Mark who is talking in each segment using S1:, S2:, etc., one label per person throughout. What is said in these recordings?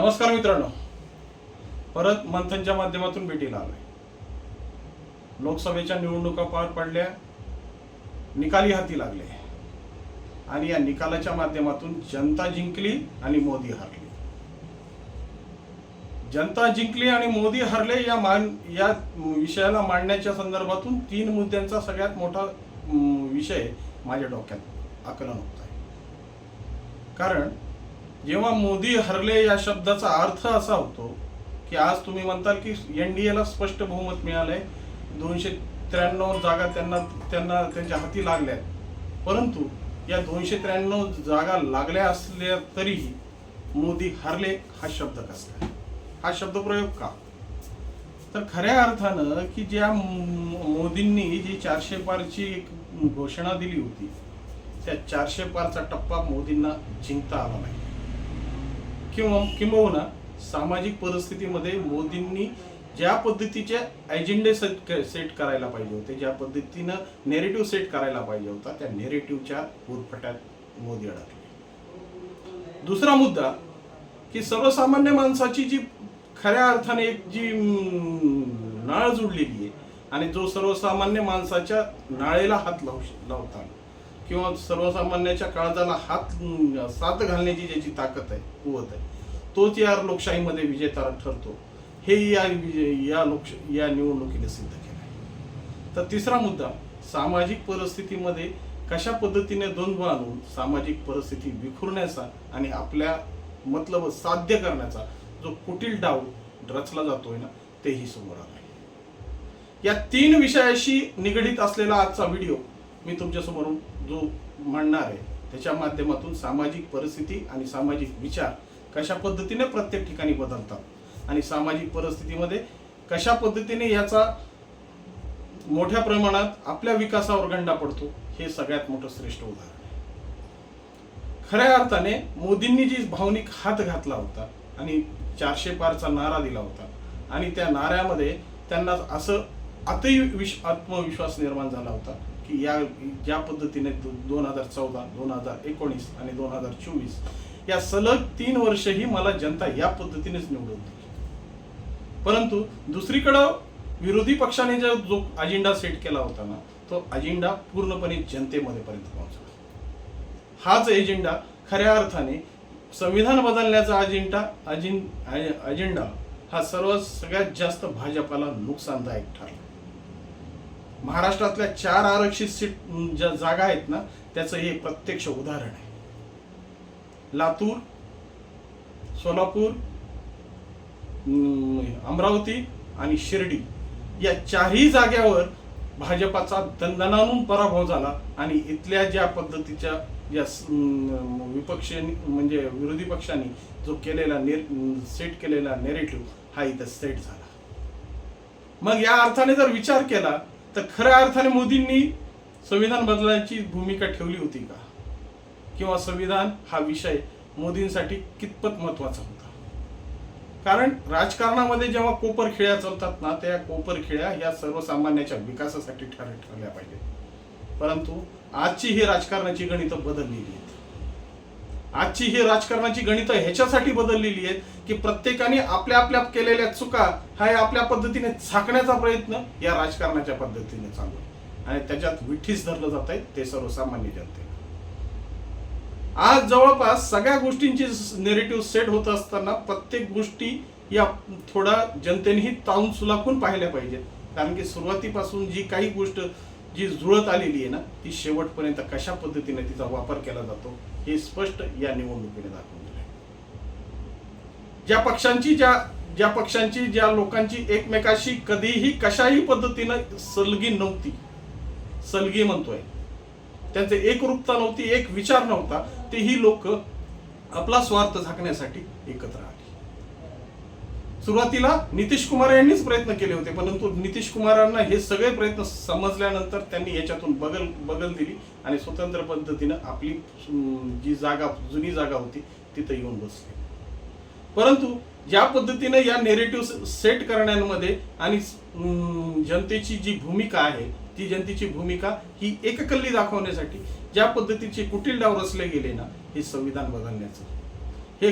S1: नमस्कार मित्रांनो. परत मंथनच्या माध्यमातून भेटीला आलोय लोकसभेच्या निवडणुका पार पडल्या निकाली हाती लागले. आणि या निकालाच्या माध्यमातून जनता जिंकली आणि मोदी हरले. जनता जिंकली आणि मोदी हरले या मान या विषयाला मांडण्याच्या संदर्भातून तीन मुद्द्यांचा सगळ्यात मोठा विषय माझ्या डोक्यात आकलन होत आहे. कारण जेव्हा मोदी हरले या शब्दाचा अर्थ असा होतो की आज तुम्ही म्हणताल की एनडीएला स्पष्ट बहुमत मिळालंय. दोनशे त्र्याण्णव जागा त्यांना त्यांना त्यांच्या हाती लागल्या परंतु या दोनशे त्र्याण्णव जागा लागल्या असल्या तरीही मोदी हरले हा शब्द कसा काय हा शब्दप्रयोग का? तर खऱ्या अर्थानं की ज्या मो- मोदींनी जी चारशे पारची एक घोषणा दिली होती त्या चारशे पारचा टप्पा मोदींना जिंकता आला नाही. किंवा किंबहुना सामाजिक परिस्थितीमध्ये मोदींनी ज्या पद्धतीचे अजेंडे सेट सेट करायला पाहिजे होते ज्या पद्धतीनं नेरेटिव्ह सेट करायला पाहिजे होता त्या नेरेटिव्हच्या उरफट्यात मोदी अडकले. दुसरा मुद्दा की सर्वसामान्य माणसाची जी खऱ्या अर्थाने एक जी नाळ जुडलेली आहे आणि जो सर्वसामान्य माणसाच्या नाळेला हात लावू लावताना किंवा सर्वसामान्याच्या काळजाला हात साथ घालण्याची ज्याची ताकद आहे कुवत आहे तोच या लोकशाहीमध्ये विजेता ठरतो. हे या विजय- या लोक या निवडणुकीने सिद्ध केलं आहे. तर तिसरा मुद्दा सामाजिक परिस्थितीमध्ये कशा पद्धतीने द्वंद्व आणून सामाजिक परिस्थिती विखुरण्याचा आणि आपल्या मतलब साध्य करण्याचा जो कुटील डाव रचला जातोय ना तेही समोर आला आहे या तीन विषयाशी निगडीत असलेला आजचा व्हिडिओ मी तुमच्यासमोर जो मांडणार आहे त्याच्या माध्यमातून सामाजिक परिस्थिती आणि सामाजिक विचार कशा पद्धतीने प्रत्येक ठिकाणी बदलतात आणि सामाजिक परिस्थितीमध्ये कशा पद्धतीने याचा मोठ्या प्रमाणात आपल्या विकासावर गंडा पडतो हे सगळ्यात मोठं श्रेष्ठ उदाहरण आहे. खऱ्या अर्थाने मोदींनी जी भावनिक हात घातला होता आणि चारशे पारचा नारा दिला होता आणि त्या नाऱ्यामध्ये त्यांना असं अति विश आत्मविश्वास निर्माण झाला होता की या ज्या पद्धतीने दोन हजार चौदा दोन हजार एकोणीस आणि दोन हजार चोवीस या सलग तीन वर्षही मला जनता या पद्धतीनेच निवडून दिली परंतु दुसरीकडं विरोधी पक्षाने जो जो अजेंडा सेट केला होता ना तो अजेंडा पूर्णपणे जनतेमध्ये पर्यंत पोहोचला. हाच एजेंडा खऱ्या अर्थाने संविधान बदलण्याचा अजेंडा अजिन अजेंडा हा सर्व सगळ्यात जास्त भाजपाला नुकसानदायक ठरला. महाराष्ट्रातल्या चार आरक्षित सीट ज्या जागा आहेत ना त्याचं हे प्रत्यक्ष उदाहरण आहे. लातूर सोलापूर अं, अमरावती आणि शिर्डी या चारही जाग्यावर भाजपाचा दणदणानून पराभव झाला आणि इथल्या ज्या पद्धतीच्या ज्या विपक्ष म्हणजे विरोधी पक्षांनी जो केलेला नेर सेट केलेला नेरेटिव्ह हा इथं सेट झाला. मग या अर्थाने जर विचार केला तर खऱ्या अर्थाने मोदींनी संविधान बदलायची भूमिका ठेवली होती का? किंवा संविधान हा विषय मोदींसाठी कितपत महत्त्वाचा होता? कारण राजकारणामध्ये जेव्हा कोपर खेळ्या चालतात ना त्या कोपर खेळ्या या सर्वसामान्याच्या विकासासाठी ठर ठरल्या पाहिजेत. परंतु आजची ही राजकारणाची गणितं बदललेली आहेत. आजची ही राजकारणाची गणितं ह्याच्यासाठी बदललेली आहेत की प्रत्येकाने आपल्या आपल्या केलेल्या चुका हा आपल्या पद्धतीने झाकण्याचा प्रयत्न या राजकारणाच्या पद्धतीने चालू आहे. आणि त्याच्यात विठीस धरलं जात आहे ते सर्वसामान्य जनते आज जवळपास सगळ्या गोष्टींची नेरेटिव्ह सेट होत असताना प्रत्येक गोष्टी या थोडा जनतेनेही ताऊन सुलाखून पाहिल्या पाहिजेत. कारण की सुरुवातीपासून जी काही गोष्ट जी जुळत आलेली आहे ना ती शेवटपर्यंत कशा पद्धतीने तिचा वापर केला जातो हे स्पष्ट या निवडणुकीने दाखवून ज्या पक्षांची ज्या ज्या पक्षांची ज्या लोकांची एकमेकाशी कधीही कशाही पद्धतीनं सलगी नव्हती. सलगी म्हणतोय. त्यांचे एकरूपता नव्हती एक विचार नव्हता. ते ही लोक आपला स्वार्थ झाकण्यासाठी एकत्र आले. सुरुवातीला नितीश कुमार यांनीच प्रयत्न केले होते परंतु नितीश कुमारांना हे सगळे प्रयत्न समजल्यानंतर त्यांनी याच्यातून बगल बगल दिली आणि स्वतंत्र पद्धतीनं आपली जी जागा जुनी जागा होती तिथं येऊन बसली. परंतु ज्या पद्धतीने या नेरेटिव्ह सेट करण्यामध्ये आणि जनतेची जी भूमिका आहे ती जनतेची भूमिका ही एककल्ली दाखवण्यासाठी ज्या पद्धतीचे कुटील डाव रचले गेले ना हे संविधान बदलण्याचं. हे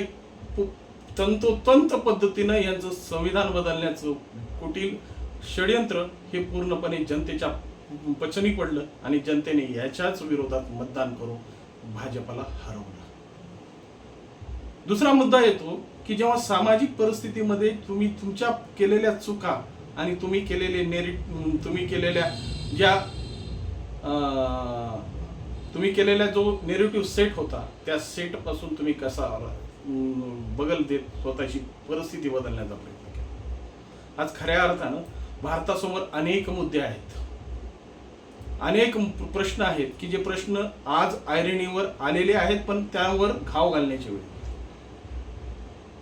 S1: तंतोतंत पद्धतीनं यांचं संविधान बदलण्याचं कुटील षडयंत्र हे पूर्णपणे जनतेच्या पचनी पडलं आणि जनतेने याच्याच विरोधात मतदान करून भाजपला हरवलं. दुसरा मुद्दा येतो की जेव्हा सामाजिक परिस्थितीमध्ये तुम्ही तुमच्या केलेल्या चुका आणि तुम्ही केलेले मेरिट तुम्ही केलेल्या ज्या तुम्ही केलेला जो नेरेटिव्ह सेट होता त्या सेटपासून तुम्ही कसा बगल देत स्वतःची परिस्थिती बदलण्याचा प्रयत्न केला. आज खऱ्या अर्थानं भारतासमोर अनेक मुद्दे आहेत. अनेक प्रश्न आहेत की जे प्रश्न आज आयरणीवर आलेले आहेत पण त्यावर घाव घालण्याची वेळ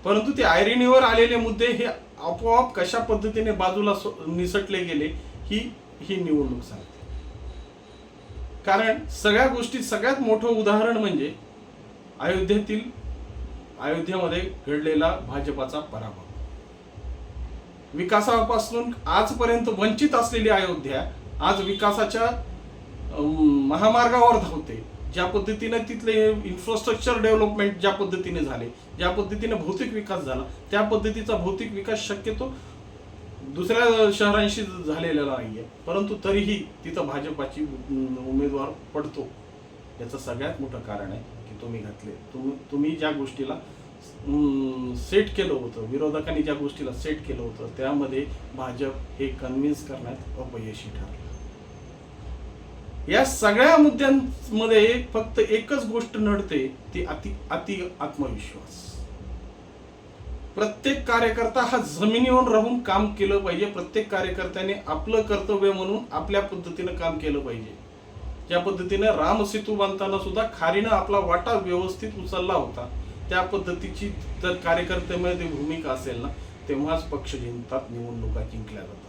S1: परंतु ते आयरिणीवर आलेले मुद्दे हे आपोआप कशा पद्धतीने बाजूला निसटले गेले ही ही निवडणूक सांगते. कारण सगळ्या गोष्टी सगळ्यात मोठं उदाहरण म्हणजे अयोध्येतील अयोध्येमध्ये घडलेला भाजपाचा पराभव. विकासापासून आजपर्यंत वंचित असलेली अयोध्या आज विकासाच्या महामार्गावर धावते. ज्या पद्धतीने तिथले इन्फ्रास्ट्रक्चर डेव्हलपमेंट ज्या पद्धतीने झाले ज्या पद्धतीने भौतिक विकास झाला त्या पद्धतीचा भौतिक विकास शक्यतो दुसऱ्या शहरांशी झालेला नाही आहे परंतु तरीही तिथं भाजपाची उमेदवार पडतो. याचं सगळ्यात मोठं कारण आहे की तुम्ही घातले. तुम्ही तुम्ही ज्या गोष्टीला सेट केलं होतं विरोधकांनी ज्या गोष्टीला सेट केलं होतं त्यामध्ये भाजप हे कन्व्हिन्स करण्यात अपयशी ठरलं. या सगळ्या मुद्द्यांमध्ये फक्त एकच गोष्ट नडते ती अति अति आत्मविश्वास. प्रत्येक कार्यकर्ता हा जमिनीवर राहून काम केलं पाहिजे. प्रत्येक कार्यकर्त्याने आपलं कर्तव्य म्हणून आपल्या पद्धतीनं काम केलं पाहिजे. ज्या पद्धतीने रामसेतू बांधताना सुद्धा खारीनं आपला वाटा व्यवस्थित उचलला होता त्या पद्धतीची जर कार्यकर्त्यामध्ये भूमिका असेल ना तेव्हाच पक्ष जिंकतात निवडणुका जिंकल्या जातात.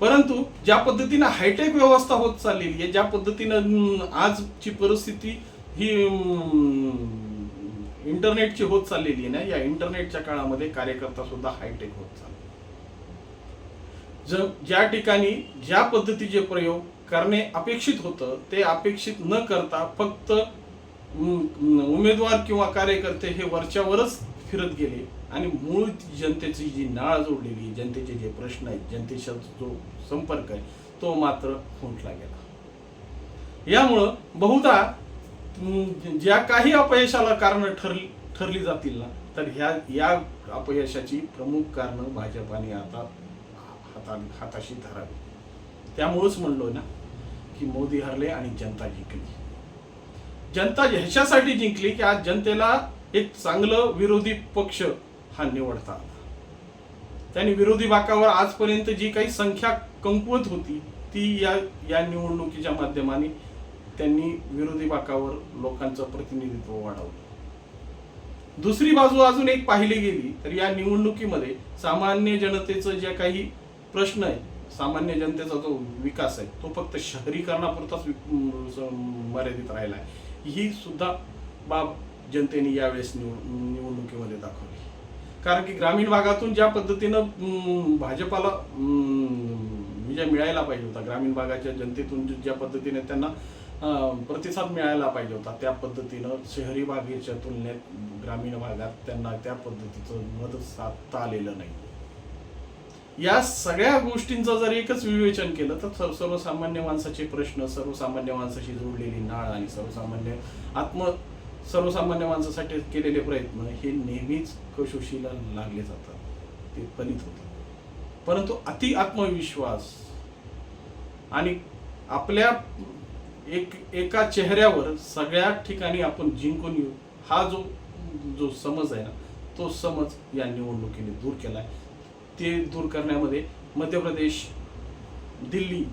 S1: परंतु ज्या पद्धतीनं हायटेक व्यवस्था होत चाललेली आहे ज्या पद्धतीनं आजची परिस्थिती ही इंटरनेटची होत चाललेली आहे ना या इंटरनेटच्या काळामध्ये कार्यकर्ता सुद्धा हायटेक होत चालले. ज्या ठिकाणी ज्या पद्धतीचे प्रयोग करणे अपेक्षित होतं ते अपेक्षित न करता फक्त उमेदवार किंवा कार्यकर्ते हे वरच्यावरच फिरत गेले आणि मूळ जनतेची जी नाळ जोडलेली जनतेचे जे प्रश्न आहेत जनतेचा जो संपर्क आहे तो मात्र खुंटला गेला. यामुळं बहुधा ज्या काही अपयशाला कारण ठरली ठरली जातील ना तर ह्या या अपयशाची प्रमुख कारणं भाजपाने आता हाता हाताशी धरावी. त्यामुळंच म्हणलो ना की मोदी हरले आणि जनता जिंकली. जनता ह्याच्यासाठी जिंकली की आज जनतेला एक चांगलं विरोधी पक्ष हा निवडता आला त्यांनी विरोधी बाकावर आजपर्यंत जी काही संख्या कमकुवत होती ती या या निवडणुकीच्या माध्यमाने त्यांनी विरोधी बाकावर लोकांचं प्रतिनिधित्व वाढवलं. दुसरी बाजू अजून एक पाहिली गेली तर या निवडणुकीमध्ये सामान्य जनतेचं जे काही प्रश्न आहे सामान्य जनतेचा जो विकास आहे तो फक्त शहरीकरणापुरताच मर्यादित राहिला आहे. ही सुद्धा बाब जनतेने यावेळेस निवड निवडणुकीमध्ये दाखवली. कारण की ग्रामीण भागातून ज्या पद्धतीनं भाजपाला विजय मिळायला पाहिजे होता ग्रामीण भागाच्या जनतेतून ज्या पद्धतीने त्यांना प्रतिसाद मिळायला पाहिजे होता त्या पद्धतीनं शहरी भागाच्या तुलनेत ग्रामीण भागात त्यांना त्या पद्धतीचं मदत साधता आलेलं नाही. या सगळ्या गोष्टींचं जर एकच विवेचन केलं तर सर्वसामान्य माणसाचे प्रश्न सर्वसामान्य माणसाशी जोडलेली नाळ आणि सर्वसामान्य आत्म सर्वसामान्य माणसासाठी केलेले प्रयत्न हे नेहमीच कशोशीला लागले जातात. ते फलित होतात परंतु अति आत्मविश्वास आणि आपल्या एक एका चेहऱ्यावर सगळ्या ठिकाणी आपण जिंकून येऊ हा जो जो समज आहे ना तो समज या निवडणुकीने दूर केला आहे ते दूर करण्यामध्ये मध्य प्रदेश दिल्ली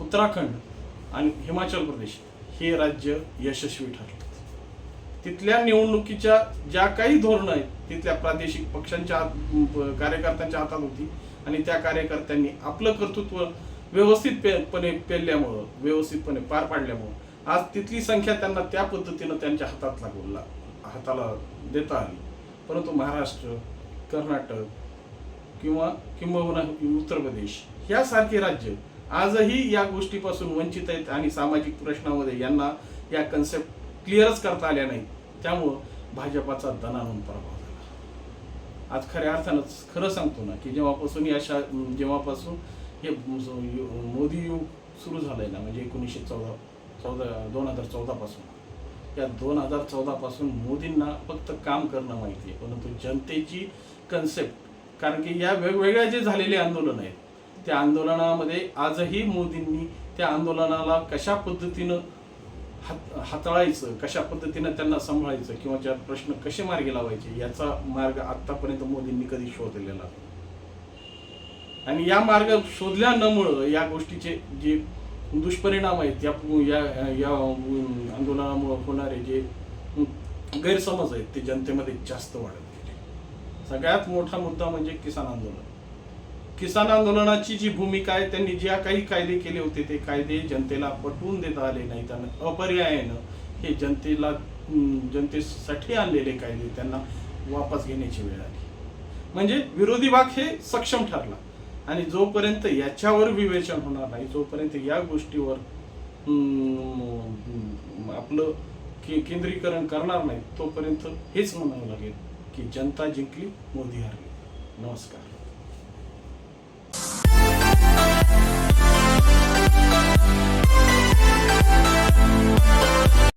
S1: उत्तराखंड आणि हिमाचल प्रदेश हे राज्य यशस्वी ठरलं. तिथल्या निवडणुकीच्या ज्या काही धोरणं आहेत तिथल्या प्रादेशिक पक्षांच्या हात- कार्यकर्त्यांच्या हातात होती. आणि त्या कार्यकर्त्यांनी आपलं कर्तृत्व व्यवस्थित पे- पेलल्यामुळं व्यवस्थितपणे पार पाडल्यामुळं आज तिथली संख्या त्यांना त्या पद्धतीनं त्यांच्या हातात लागू ला- हाताला देता आली. परंतु महाराष्ट्र कर्नाटक किंवा किंबहुना उत्तर प्रदेश यासारखी राज्य आजही या गोष्टीपासून वंचित आहेत आणि सामाजिक प्रश्नामध्ये यांना या कन्सेप्ट क्लिअरच करता आल्या नाहीत. त्यामुळं भाजपाचा दणानून प्रभाव झाला. आज खऱ्या अर्थानं खरं सांगतो ना की जेव्हापासून या शा जेव्हापासून हे मोदी युग सुरू झालं आहे ना म्हणजे एकोणीसशे चौदा चौदा दोन हजार चौदापासून या दोन हजार चौदापासून मोदींना फक्त काम करणं माहिती आहे परंतु जनतेची कन्सेप्ट कारण की या वेगवेगळ्या जे झालेले आंदोलन आहेत त्या आंदोलनामध्ये आजही मोदींनी त्या आंदोलनाला कशा पद्धतीनं हात हाताळायचं कशा पद्धतीनं त्यांना सांभाळायचं किंवा त्या प्रश्न कसे मार्गी लावायचे याचा मार्ग आत्तापर्यंत मोदींनी कधी शोधलेला आणि या मार्ग शोधल्या न या गोष्टीचे जे दुष्परिणाम आहेत या या या आंदोलनामुळे होणारे जे गैरसमज आहेत ते जनतेमध्ये जास्त वाढत गेले. सगळ्यात मोठा मुद्दा म्हणजे किसान आंदोलन. किसान आंदोलनाची जी भूमिका आहे त्यांनी ज्या काही कायदे केले होते ते कायदे जनतेला पटवून देता आले नाही. त्यांना अपर्यायानं हे जनतेला जनतेसाठी आणलेले कायदे त्यांना वापस घेण्याची वेळ आली. म्हणजे विरोधी भाग हे सक्षम ठरला. आणि जोपर्यंत याच्यावर विवेचन होणार नाही जोपर्यंत या गोष्टीवर आपलं के केंद्रीकरण करणार नाही तोपर्यंत हेच म्हणावं लागेल की जनता जिंकली मोदी हरली. नमस्कार.